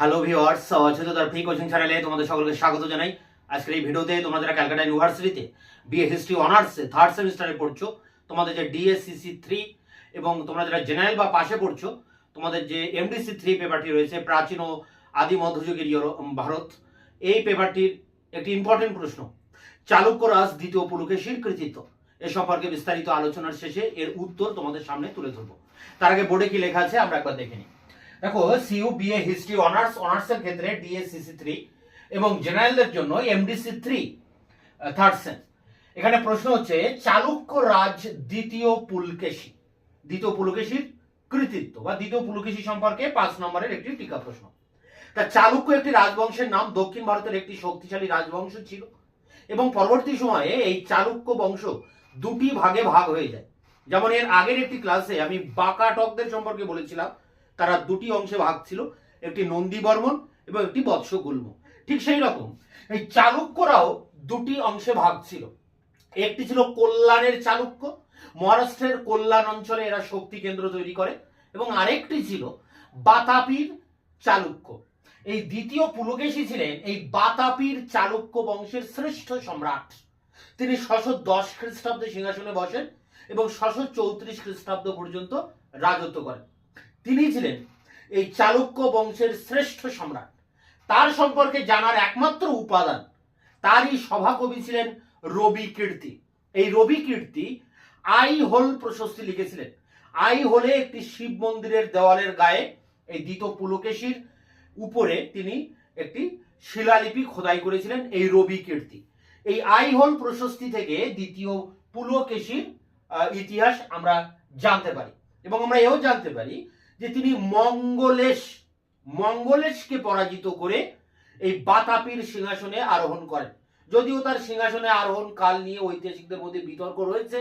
Hello viewers ছোট তার free coaching চ্যানেলে তোমাদের সকলকে স্বাগত জানাই। আজকের এই ভিডিওতে তোমরা যারা ক্যালকাটা ইউনিভার্সিটিতে বিএ হিস্ট্রি অনার্সে থার্ড সেমিস্টারে পড়ছো, তোমাদের যে ডিএসসিসি থ্রি এবং তোমরা যারা জেনারেল বা পাশে পড়ছো, তোমাদের যে এমডিসি থ্রি পেপারটি রয়েছে, প্রাচীন ও আদি মধ্যযুগের ভারত, এই পেপারটির একটি ইম্পর্টেন্ট প্রশ্ন। চালুক্য রাজ দ্বিতীয় পুলকেশীর কৃতিত্ব। এ সম্পর্কে বিস্তারিত আলোচনার শেষে এর উত্তর তোমাদের সামনে তুলে ধরবো। তার আগে বোর্ডে কি লেখা আছে, আমরা একবার দেখে নিই। দেখো সিইউ বিএ হিস্ট্রি অনার্স অনার্সের ক্ষেত্রে ডিএসসিসি থ্রি এবং জেনারেলদের জন্য এমডিসি থ্রি থার্ড সেম এখানে প্রশ্ন হচ্ছে, চালুক্য রাজ দ্বিতীয় পুলকেশী, দ্বিতীয় পুলকেশীর কৃতিত্ব বা দ্বিতীয় পুলকেশী সম্পর্কে পাঁচ নম্বরের একটি টিকা প্রশ্ন। তা চালুক্য একটি রাজবংশের নাম, দক্ষিণ ভারতের একটি শক্তিশালী রাজবংশ ছিল এবং পরবর্তী সময়ে এই চালুক্য বংশ দুটি ভাগে ভাগ হয়ে যায়। যেমন এর আগের একটি ক্লাসে আমি বাকাটকদের সম্পর্কে বলেছিলাম তারা দুটি অংশে ভাগ ছিল, একটি নন্দী বর্মন এবং একটি বৎস গুল্ম। ঠিক সেই রকম, এই চালুক্যরাও দুটি অংশে ভাগ ছিল। একটি ছিল কল্যাণের চালুক্য, মহারাষ্ট্রের কল্যাণ অঞ্চলে এরা শক্তি কেন্দ্র তৈরি করে, এবং আরেকটি ছিল বাতাপির চালুক্য। এই দ্বিতীয় পুলকেশী ছিলেন এই বাতাপির চালুক্য বংশের শ্রেষ্ঠ সম্রাট। তিনি ছশো দশ খ্রিস্টাব্দে সিংহাসনে বসেন এবং ছশো চৌত্রিশ খ্রিস্টাব্দ পর্যন্ত রাজত্ব করেন। তিনি ছিলেন এই চালুক্য বংশের শ্রেষ্ঠ সম্রাট। তার সম্পর্কে জানার একমাত্র উপাদান, তারই সভাকবি ছিলেন রবি কীর্তি। এই রবি কীর্তি আই হোল প্রশস্তি লিখেছিলেন। আই হোলে একটি শিব মন্দিরের দেওয়ালের গায়ে এই দ্বিতীয় পুলকেশীর উপরে তিনি একটি শিলালিপি খোদাই করেছিলেন এই রবি কীর্তি। এই আই হোল প্রশস্তি থেকে দ্বিতীয় পুলকেশীর ইতিহাস আমরা জানতে পারি। এবং আমরা এও জানতে পারি যে তিনি মঙ্গলেশ, মঙ্গলেশকে পরাজিত করে এই বাতাপির সিংহাসনে আরোহণ করেন। যদিও তার সিংহাসনে আরোহণ কাল নিয়ে ঐতিহাসিকদের মধ্যে বিতর্ক রয়েছে,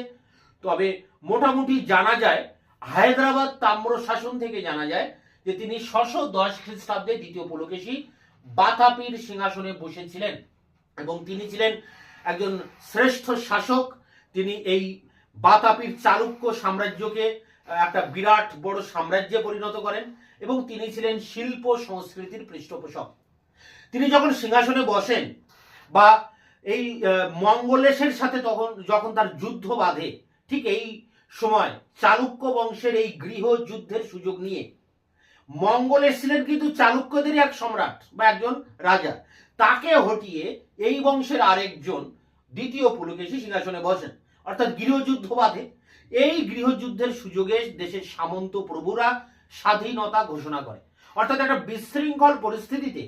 তবে মোটামুটি জানা যায়, হায়দ্রাবাদ তাম্র শাসন থেকে জানা যায় যে তিনি ছশো দশ খ্রিস্টাব্দে দ্বিতীয় পুলকেশী বাতাপির সিংহাসনে বসেছিলেন এবং তিনি ছিলেন একজন শ্রেষ্ঠ শাসক। তিনি এই বাতাপির চালুক্য সাম্রাজ্যকে একটা বিরাট বড় সাম্রাজ্যে পরিণত করেন এবং তিনি ছিলেন শিল্প সংস্কৃতির পৃষ্ঠপোষক। তিনি যখন সিংহাসনে বসেন বা এই মঙ্গলেশের সাথে তখন, যখন তার যুদ্ধ বাঁধে, ঠিক এই সময় চালুক্য বংশের এই গৃহ যুদ্ধের সুযোগ নিয়ে, মঙ্গলেশ ছিলেন কিন্তু চালুক্যদেরই এক সম্রাট বা একজন রাজা। তাকে হটিয়ে এই বংশের আরেকজন দ্বিতীয় পুলকেশী সিংহাসনে বসেন। অর্থাৎ গৃহযুদ্ধ বাঁধে এই গৃহযুদ্ধের সুযোগে দেশের সামন্ত প্রভুরা স্বাধীনতা ঘোষণা করে। অর্থাৎ একটা বিশৃঙ্খল পরিস্থিতিতে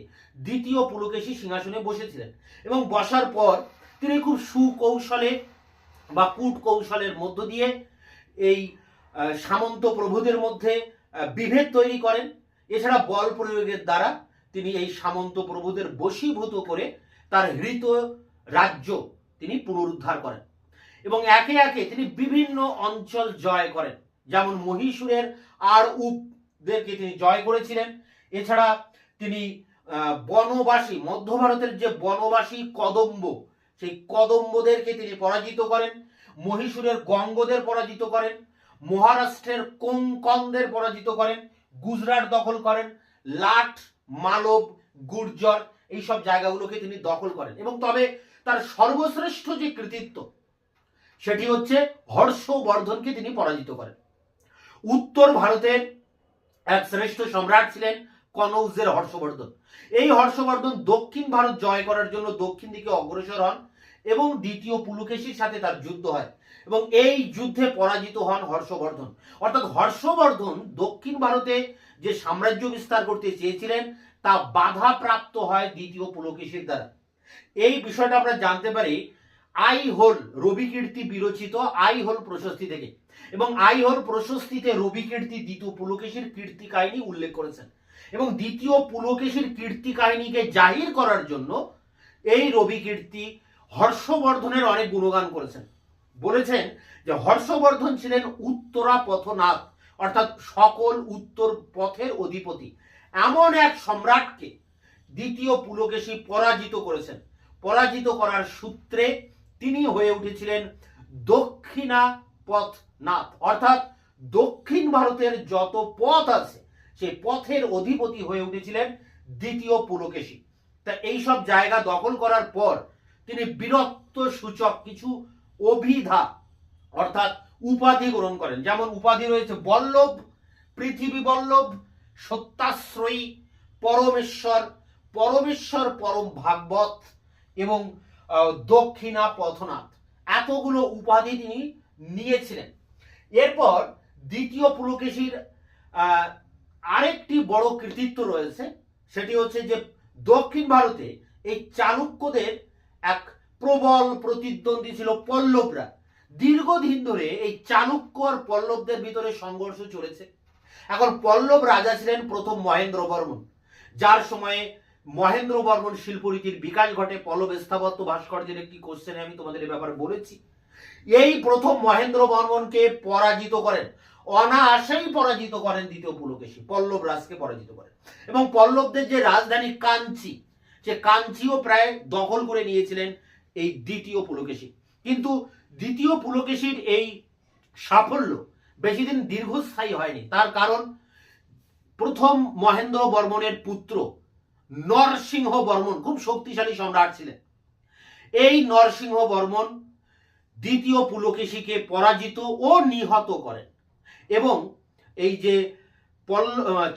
দ্বিতীয় পুলকেশী সিংহাসনে বসেছিলেন এবং বসার পর তিনি খুব সুকৌশলে বা কূট কৌশলের মধ্য দিয়ে এই সামন্ত প্রভুদের মধ্যে বিভেদ তৈরি করেন। এছাড়া বল প্রয়োগের দ্বারা তিনি এই সামন্ত প্রভুদের বশীভূত করে তার হৃত রাজ্য তিনি পুনরুদ্ধার করেন। এবং একে একে তিনি বিভিন্ন অঞ্চল জয় করেন। যেমন মহীশূরের আর উপদেরকে তিনি জয় করেছিলেন। এছাড়া তিনি বনবাসী, মধ্য ভারতের যে বনবাসী কদম্ব, সেই কদম্বদেরকে তিনি পরাজিত করেন। মহীশূরের গঙ্গদের পরাজিত করেন। মহারাষ্ট্রের কোঙ্কনদের পরাজিত করেন। গুজরাট দখল করেন। লাট, মালব, গুর্জর, এইসব জায়গাগুলোকে তিনি দখল করেন। এবং তবে তার সর্বশ্রেষ্ঠ যে কৃতিত্ব সেটি হচ্ছে হর্ষবর্ধনকে তিনি পরাজিত করেন। উত্তর ভারতের এক শ্রেষ্ঠ সম্রাট ছিলেন কনৌজের হর্ষবর্ধন। এই হর্ষবর্ধন দক্ষিণ ভারত জয় করার জন্য দক্ষিণ দিকে অগ্রসর হন এবং দ্বিতীয় পুলকেশীর সাথে তার যুদ্ধ হয় এবং এই যুদ্ধে পরাজিত হন হর্ষবর্ধন। অর্থাৎ হর্ষবর্ধন দক্ষিণ ভারতে যে সাম্রাজ্য বিস্তার করতে চেয়েছিলেন, তা বাধা প্রাপ্ত হয় দ্বিতীয় পুলকেশীর দ্বারা। এই বিষয়টা আমরা জানতে পারি আই হোল, রবি কীর্তি বিরচিত আই হোল প্রশস্তি থেকে। এবং আই হোল প্রশস্তিতে রবি কীর্তি দ্বিতীয় পুলকেশীর কীর্তি কাহিনী উল্লেখ করেছেন। এবং দ্বিতীয় পুলকেশীর কীর্তি কাহিনীকে জাহির করার জন্য এই রবি কীর্তি হর্ষবর্ধনের অনেক গুণগান করেছেন। বলেছেন যে হর্ষবর্ধন ছিলেন উত্তরা পথনাথ, অর্থাৎ সকল উত্তর পথের অধিপতি। এমন এক সম্রাটকে দ্বিতীয় পুলকেশী পরাজিত করেছেন। পরাজিত করার সূত্রে তিনি হয়ে উঠেছিলেন দক্ষিণা পথনাথ। অর্থাৎ দক্ষিণ ভারতের যত পথ আছে সেই পথের অধিপতি হয়ে উঠেছিলেন দ্বিতীয় পুলকেশী। তা এইসব জায়গা দখল করার পর তিনি বীরত্ব সূচক কিছু অভিধা, অর্থাৎ উপাধি গ্রহণ করেন। যেমন উপাধি রয়েছে বল্লভ, পৃথিবী বল্লভ, সত্যাশ্রয়ী, পরমেশ্বর পরমেশ্বর পরম ভাগবত এবং দক্ষিণা পথনাথ। এতগুলো উপাধি তিনি নিয়েছিলেন। এরপর দ্বিতীয় পুলকেশীর আরেকটি বড় কৃতিত্ব রয়েছে। সেটি হচ্ছে যে দক্ষিণ ভারতে এই চালুক্যদের এক প্রবল প্রতিদ্বন্দ্বী ছিল পল্লবরা। দীর্ঘদিন ধরে এই চালুক্য আর পল্লবদের ভিতরে সংঘর্ষ চলেছে। এখন পল্লব রাজা ছিলেন প্রথম মহেন্দ্র বর্মন। যার সময়ে মহেন্দ্র বর্মন শিল্পরীতির বিকাশ ঘটে, পল্লব স্থাপত্য ভাস্কর্যের একটি কোশ্চেনে আমি তোমাদের এ ব্যাপারে বলেছি। এই প্রথম মহেন্দ্র বর্মনকে পরাজিত করেন। অনায়াসেই পরাজিত করেন দ্বিতীয় পুলকেশী, পল্লব রাজকে পরাজিত করেন। এবং পল্লবদের যে রাজধানী কাঞ্চি, সে কাঞ্চিও প্রায় দখল করে নিয়েছিলেন এই দ্বিতীয় পুলকেশী। কিন্তু দ্বিতীয় পুলকেশীর এই সাফল্য বেশি দিন দীর্ঘস্থায়ী হয়নি। তার কারণ, প্রথম মহেন্দ্র বর্মনের পুত্র নরসিংহ বর্মন খুব শক্তিশালী সম্রাট ছিলেন। এই নরসিংহ বর্মন দ্বিতীয় পুলকেশীকে পরাজিত ও নিহত করেন এবং এই যে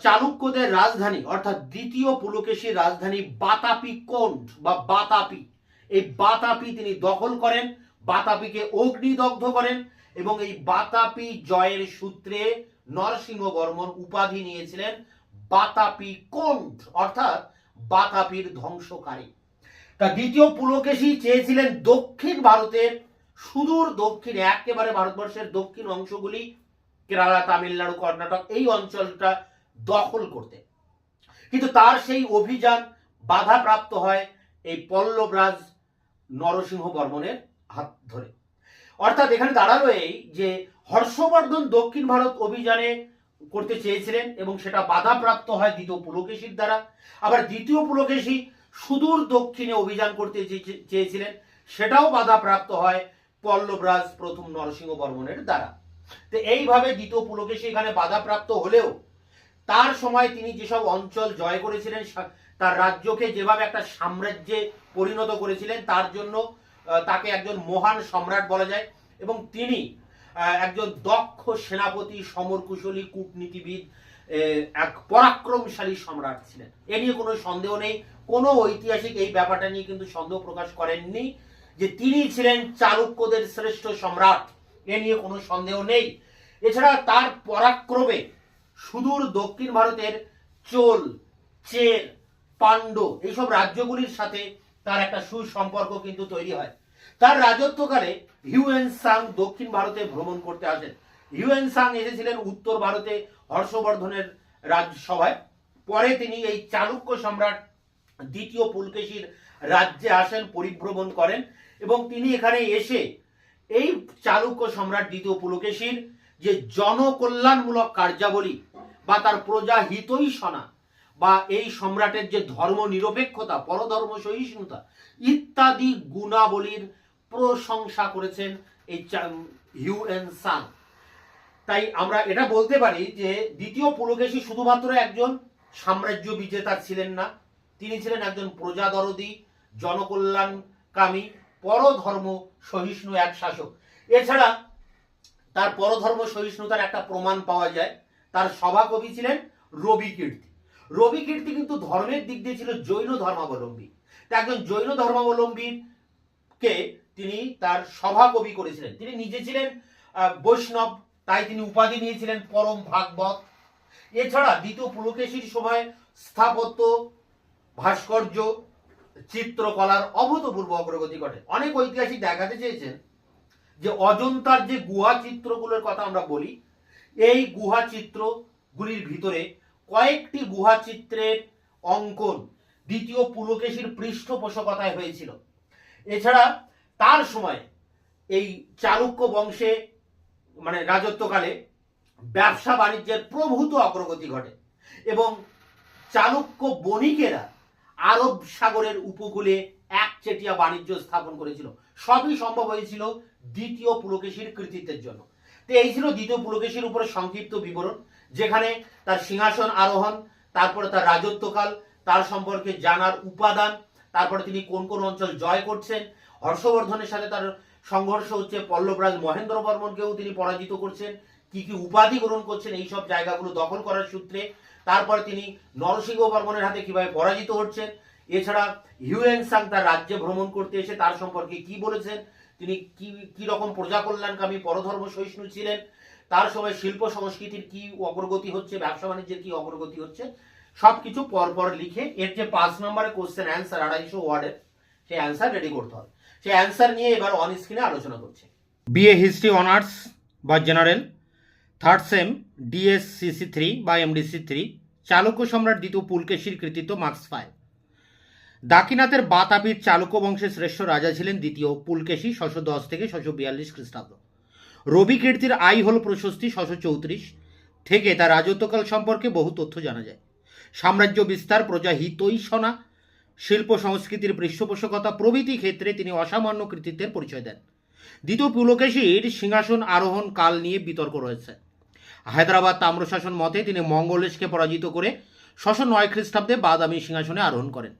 চালুক্যদের রাজধানী, অর্থাৎ দ্বিতীয় পুলকেশীর রাজধানী বাতাপি কোন্ড বা বাতাপি, এই বাতাপি তিনি দখল করেন, বাতাপিকে অগ্নিদগ্ধ করেন এবং এই বাতাপি জয়ের সূত্রে নরসিংহ বর্মন উপাধি নিয়েছিলেন বাতাপি কোন্ড, অর্থাৎ বাতাপির ধ্বংসকারী। তা দ্বিতীয় পুলকেশী চেয়েছিলেন দক্ষিণ ভারতের, সুদূর দক্ষিণে, একেবারে ভারতবর্ষের দক্ষিণ অংশগুলি, কেরালা, তামিলনাড়ু, কর্ণাটক, এই অঞ্চলটা দখল করতে। কিন্তু তার সেই অভিযান বাধাপ্রাপ্ত হয় এই পল্লবরাজ নরসিংহ বর্মনের হাত ধরে। অর্থাৎ এখানে দাঁড়াল এই যে হর্ষবর্ধন দক্ষিণ ভারত অভিযানে করতে চেয়েছিলেন এবং সেটা বাধাপ্রাপ্ত হয় দ্বিতীয় পুলকেশীর দ্বারা। আবার দ্বিতীয় পুলকেশী সুদূর দক্ষিণে অভিযান করতে চেয়েছিলেন, সেটাও বাধাপ্রাপ্ত হয় পল্লবরাজ প্রথম নরসিংহ বর্মনের দ্বারা। তো এইভাবে দ্বিতীয় পুলকেশী এখানে বাধাপ্রাপ্ত হলেও, তার সময় তিনি যেসব অঞ্চল জয় করেছিলেন তার রাজ্যকে যেভাবে একটা সাম্রাজ্যে পরিণত করেছিলেন, তার জন্য তাকে একজন মহান সম্রাট বলা যায়। এবং তিনি একজন দক্ষ সেনাপতি, সমরকুশলী কূটনীতিবিদ এক পরাক্রমশালী সম্রাট ছিলেন। এ নিয়ে কোনো সন্দেহ নেই। কোনো ঐতিহাসিক এই ব্যাপারটা নিয়ে কিন্তু সন্দেহ প্রকাশ করেননি যে তিনি ছিলেন চালুক্যদের শ্রেষ্ঠ সম্রাট। এ নিয়ে কোনো সন্দেহ নেই। এছাড়া তার পরাক্রমে সুদূর দক্ষিণ ভারতের চোল, চের, পাণ্ড এইসব রাজ্যগুলির সাথে তার একটা সুসম্পর্ক কিন্তু তৈরি হয়। তার রাজত্বকালে হিউয়েন সাং দক্ষিণ ভারতে ভ্রমণ করতে আসেন। হিউয়েন সাং এসেছিলেন উত্তর ভারতে হর্ষবর্ধনের রাজসভায়। পরে তিনি এই চালুক্য সম্রাট দ্বিতীয় পুলকেশীর রাজ্যে আসেন, পরিভ্রমণ করেন এবং তিনি এখানে এসে এই চালুক্য সম্রাট দ্বিতীয় পুলকেশীর যে জনকল্যাণমূলক কার্যাবলী বা তার প্রজা হিতৈষণা বা এই সম্রাটের যে ধর্ম নিরপেক্ষতা পরধর্ম সহিষ্ণুতা ইত্যাদি গুণাবলীর প্রশংসা করেছেন এই হিউ এন সাং। তাই আমরা এটা বলতে পারি যে দ্বিতীয় পুলকেশী শুধুমাত্র একজন সাম্রাজ্য বিজেতা ছিলেন না, তিনি ছিলেন একজন প্রজাদরদী, জনকল্যাণকামী, পরধর্ম সহিষ্ণু এক শাসক। এছাড়া তার পরধর্ম সহিষ্ণুতার একটা প্রমাণ পাওয়া যায়, তার সভাকবি ছিলেন রবি কীর্তি। রবি কীর্তি কিন্তু ধর্মের দিক দিয়ে ছিল জৈন ধর্মাবলম্বী। তা একজন জৈন ধর্মাবলম্বীর কে তিনি তার সভাকবি করেছিলেন। তিনি নিজে ছিলেন বৈষ্ণব, তাই তিনি উপাধি নিয়েছিলেন পরম ভাগবত। এছাড়া দ্বিতীয় পুলকেশীর সময় স্থাপত্য, ভাস্কর্য, চিত্রকলার অভূতপূর্ব অগ্রগতি ঘটে। অনেক ঐতিহাসিক দেখাতে চেয়েছেন যে অজন্তার যে গুহা চিত্রগুলোর কথা আমরা বলি, এই গুহা চিত্রগুলির ভিতরে কয়েকটি গুহা চিত্রের অঙ্কন দ্বিতীয় পুলকেশীর পৃষ্ঠপোষকতায় হয়েছিল। এছাড়া তার সময় এই চালুক্য বংশে মানে রাজত্বকালে ব্যবসা বাণিজ্যের প্রভূত অগ্রগতি ঘটে এবং চালুক্য বণিকেরা আরব সাগরের উপকূলে একচেটিয়া বাণিজ্য স্থাপন করেছিল। সবই সম্ভব হয়েছিল দ্বিতীয় পুলকেশীর কৃতিত্বের জন্য। তো এই ছিল দ্বিতীয় পুলকেশীর উপরে সংক্ষিপ্ত বিবরণ, যেখানে তার সিংহাসন আরোহণ, তারপরে তার রাজত্বকাল, তার সম্পর্কে জানার উপাদান, তারপরে তিনি কোন কোন অঞ্চল জয় করছেন হর্ষবর্ধনের সাথে তার সংঘর্ষ হচ্ছে পল্লবরাজ মহেন্দ্র বর্মনকেও তিনি পরাজিত করছেন। কি কি উপাধি গ্রহণ করছেন এই সব জায়গাগুলো দখল করার সূত্রে। তারপরে তিনি নরসিংহ বর্মনের হাতে কীভাবে পরাজিত হচ্ছেন। এছাড়া হিউয়েন সাং তার রাজ্যে ভ্রমণ করতে এসে তার সম্পর্কে কি বলেছেন? তিনি কি কি রকম প্রজা কল্যাণকামী পরধর্ম সহিষ্ণু ছিলেন? তার সময় শিল্প সংস্কৃতির কি অগ্রগতি হচ্ছে? ব্যবসা বাণিজ্যের কি অগ্রগতি হচ্ছে? সবকিছু পরপর লিখে এর যে পাঁচ নম্বরে কোশ্চেন অ্যান্সার আড়াইশো ওয়ার্ডের সেই অ্যান্সার রেডি করতে হবে। সেই অ্যান্সার নিয়ে এবার অন স্ক্রিনে আলোচনা করছে। বিএ হিস্ট্রি অনার্স বা general third sem DSCC three বা এমডিসি থ্রি চালুক্য সম্রাট দ্বিতীয় পুলকেশীর কৃতিত্ব মার্কস ফাইভ দাকিনাথের বাতাপির চালুক্য বংশের শ্রেষ্ঠ রাজা ছিলেন দ্বিতীয় পুলকেশী, ছশো দশ থেকে ছশো বিয়াল্লিশ খ্রিস্টাব্দ। রবি কীর্তির আই হল প্রশস্তি, ছশো চৌত্রিশ থেকে তার রাজত্বকাল সম্পর্কে বহু তথ্য জানা যায়। সাম্রাজ্য বিস্তার প্রজা হিতৈষণা শিল্প সংস্কৃতির পৃষ্ঠপোষকতা প্রভৃতি ক্ষেত্রে তিনি অসামান্য কৃতিত্বের পরিচয় দেন। দ্বিতীয় পুলকেশীর সিংহাসন আরোহণ কাল নিয়ে বিতর্ক রয়েছে। হায়দ্রাবাদ তাম্রশাসন মতে তিনি মঙ্গলেশকে পরাজিত করে ছশো নয় খ্রিস্টাব্দে বাদামি সিংহাসনে আরোহণ করেন।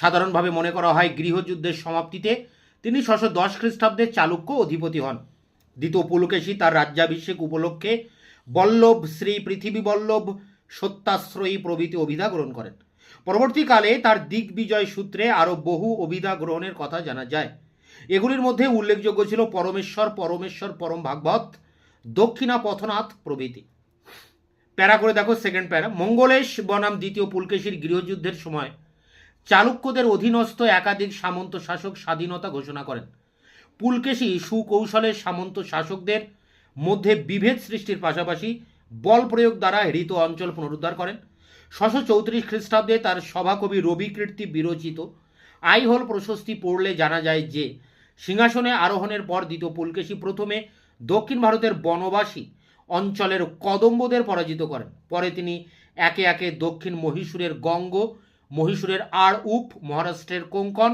সাধারণভাবে মনে করা হয়, গৃহযুদ্ধের সমাপ্তিতে তিনি ছশো দশ খ্রিস্টাব্দে চালুক্য অধিপতি হন। দ্বিতীয় পুলকেশী তার রাজ্যাভিষেক উপলক্ষে বল্লভ শ্রী পৃথিবী বল্লভ সত্যাশ্রয়ী প্রভৃতি অভিধা গ্রহণ করেন। পরবর্তীকালে তার দিগ্বিজয় সূত্রে আরও বহু অভিধা গ্রহণের কথা জানা যায়। এগুলির মধ্যে উল্লেখযোগ্য ছিল পরমেশ্বর পরমেশ্বর, পরম ভাগবত, দক্ষিণা পথনাথ প্রভৃতি। প্যারা করে দেখো সেকেন্ড প্যারা। মঙ্গলেশ বনাম দ্বিতীয় পুলকেশীর গৃহযুদ্ধের সময় চালুক্যদের অধীনস্থ একাধিক সামন্ত শাসক স্বাধীনতা ঘোষণা করেন। পুলকেশী সুকৌশলের সামন্ত শাসকদের মধ্যে বিভেদ সৃষ্টির পাশাপাশি বল প্রয়োগ দ্বারা হৃত অঞ্চল পুনরুদ্ধার করেন। ছশো চৌত্রিশ খ্রিস্টাব্দে তার সভাকবি রবি কীর্তি বিরচিত। আইহল প্রশস্তি পড়লে জানা যায় যে, সিংহাসনে আরোহণের পর দ্বিতীয় পুলকেশী প্রথমে দক্ষিণ ভারতের বনবাসী অঞ্চলের কদম্বদের পরাজিত করেন। পরে তিনি একে একে দক্ষিণ মহীশূরের গঙ্গ, মহীশূরের আর উপ মহারাষ্ট্রের কোঙ্কন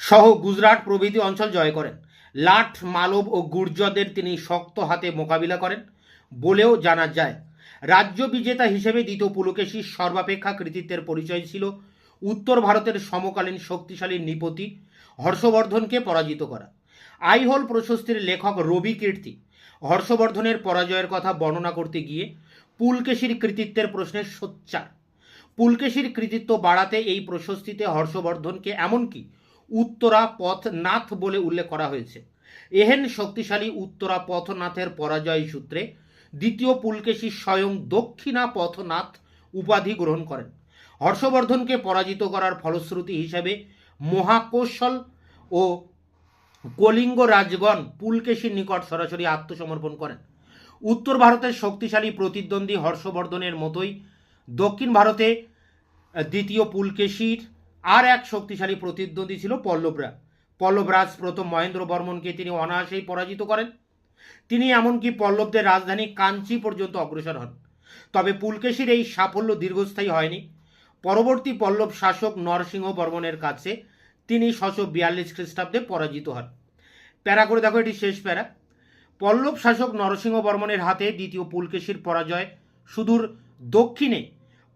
সহ গুজরাট প্রভৃতি অঞ্চল জয় করেন। লাট, মালব ও গুর্জরদের তিনি শক্ত হাতে মোকাবিলা করেন বলেও জানা যায় রাজ্য বিজেতা হিসেবে দ্বিতীয় পুলকেশীর সর্বাপেক্ষা কৃতিত্বের পরিচয় ছিল উত্তর ভারতের সমকালীন শক্তিশালী নৃপতি হর্ষবর্ধনকে পরাজিত করা। আইহোল প্রশস্তির লেখক রবি কীর্তি হর্ষবর্ধনের পরাজয়ের কথা বর্ণনা করতে গিয়ে পুলকেশীর কৃতিত্বের প্রশ্নের সোচ্চার। পুলকেশীর কৃতিত্ব বাড়াতে এই প্রশস্তিতে হর্ষবর্ধনকে এমনকি উত্তরা পথনাথ বলে উল্লেখ করা হয়েছে। এহেন শক্তিশালী উত্তরা পথনাথের পরাজয় সূত্রে দ্বিতীয় পুলকেশী স্বয়ং দক্ষিণা পথনাথ উপাধি গ্রহণ করেন। হর্ষবর্ধনকে পরাজিত করার ফলশ্রুতি হিসেবে মহাকৌশল ও কলিঙ্গ রাজগণ পুলকেশীর নিকট সরাসরি আত্মসমর্পণ করেন। উত্তর ভারতের শক্তিশালী প্রতিদ্বন্দ্বী হর্ষবর্ধনের মতোই দক্ষিণ ভারতে দ্বিতীয় পুলকেশীর আর এক শক্তিশালী প্রতিদ্বন্দ্বী ছিল পল্লবরা। পল্লবরাজ প্রথম মহেন্দ্র বর্মনকে তিনি অনায়াসেই পরাজিত করেন। তিনি এমনকি পল্লবদের রাজধানী কাঞ্চি পর্যন্ত অগ্রসর হন। তবে পুলকেশীর এই সাফল্য দীর্ঘস্থায়ী হয়নি। পরবর্তী পল্লব শাসক নরসিংহ বর্মনের কাছে তিনি ছশো বিয়াল্লিশ খ্রিস্টাব্দে পরাজিত হন। প্যারা করে দেখো, এটি শেষ প্যারা। পল্লব শাসক নরসিংহ বর্মনের হাতে দ্বিতীয় পুলকেশীর পরাজয় সুদূর দক্ষিণে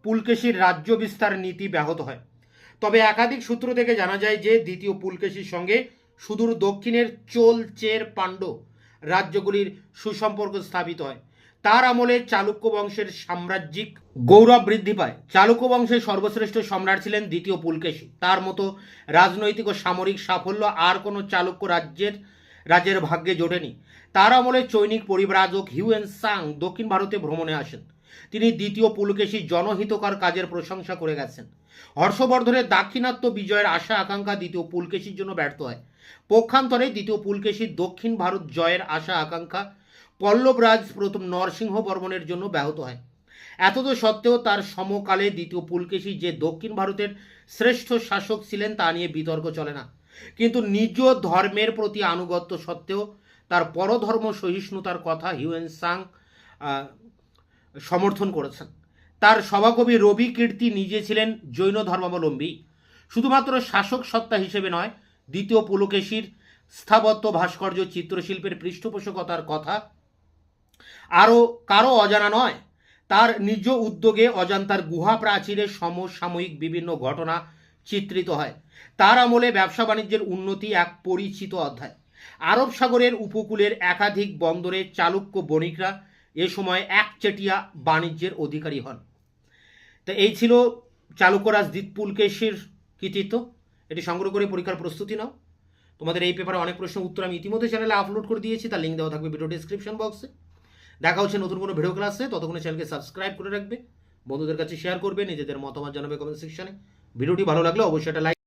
পুলকেশীর রাজ্য বিস্তার নীতি ব্যাহত হয়। তবে একাধিক সূত্র থেকে জানা যায় যে, দ্বিতীয় পুলকেশীর সঙ্গে সুদূর দক্ষিণের চোল চের পাণ্ড রাজ্যগুলির সুসম্পর্ক স্থাপিত হয়। তার আমলে চালুক্য বংশের সাম্রাজ্যিক গৌরব বৃদ্ধি পায়। চালুক্য বংশের সর্বশ্রেষ্ঠ সম্রাট ছিলেন দ্বিতীয় পুলকেশী। তার মতো রাজনৈতিক ও সামরিক সাফল্য আর কোনো চালুক্য রাজ্যের রাজ্যের ভাগ্যে জোটেনি। তার আমলে চৈনিক পরিব্রাজক হিউয়েন সাং দক্ষিণ ভারতে ভ্রমণে আসেন। তিনি দ্বিতীয় পুলকেশী জনহিতকর কাজের প্রশংসা করে গেছেন। হর্ষবর্ধনের দাক্ষিণাত্য বিজয়ের আশা আকাঙ্ক্ষা দ্বিতীয় পুলকেশীর জন্য ব্যর্থ হয়। পক্ষান্তরে দ্বিতীয় পুলকেশীর দক্ষিণ ভারত জয়ের আশা আকাঙ্ক্ষা। পল্লবরাজ প্রথম নরসিংহ বর্মনের জন্য ব্যাহত হয়। এতদ সত্ত্বেও তার সমকালে দ্বিতীয় পুলকেশী যে দক্ষিণ ভারতের শ্রেষ্ঠ শাসক ছিলেন তা নিয়ে বিতর্ক চলে না। কিন্তু নিজ ধর্মের প্রতি আনুগত্য সত্ত্বেও তার পরধর্ম সহিষ্ণুতার কথা হিউয়েন সাং সমর্থন করেছেন। তার সভাকবি রবি কীর্তি নিজে ছিলেন জৈন ধর্মাবলম্বী। শুধুমাত্র শাসক সত্তা হিসেবে নয় দ্বিতীয় পুলকেশীর স্থাপত্য ভাস্কর্য চিত্রশিল্পের পৃষ্ঠপোষকতার কথা। আরও কারও অজানা নয়, তার নিজ উদ্যোগে অজান্তার গুহা প্রাচীরের সমসাময়িক বিভিন্ন ঘটনা চিত্রিত হয়। তার আমলে ব্যবসা বাণিজ্যের উন্নতি এক পরিচিত অধ্যায়। আরব সাগরের উপকূলের একাধিক বন্দরে চালুক্য বণিকরা এ সময় একচেটিয়া বাণিজ্যের অধিকারী হন। তো এই ছিল চালুক্যরাজ দ্বীপপুলকেশের কৃতিত্ব। এটি সংগ্রহ করে পরীক্ষার প্রস্তুতি নাও। তোমাদের এই পেপারে অনেক প্রশ্ন উত্তর আমি ইতিমধ্যে চ্যানেলে আপলোড করে দিয়েছি, তার লিঙ্ক দেওয়া থাকবে ভিডিও ডিসক্রিপশন বক্সে দেখা হচ্ছে নতুন কোনো ভিডিও ক্লাসে ততক্ষণে চ্যানেলকে সাবস্ক্রাইব করে রাখবে। বন্ধুদের কাছে শেয়ার করবে, নিজেদের মতামত জানাবে কমেন্ট সেকশনে ভিডিওটি ভালো লাগলে অবশ্যই একটা লাইক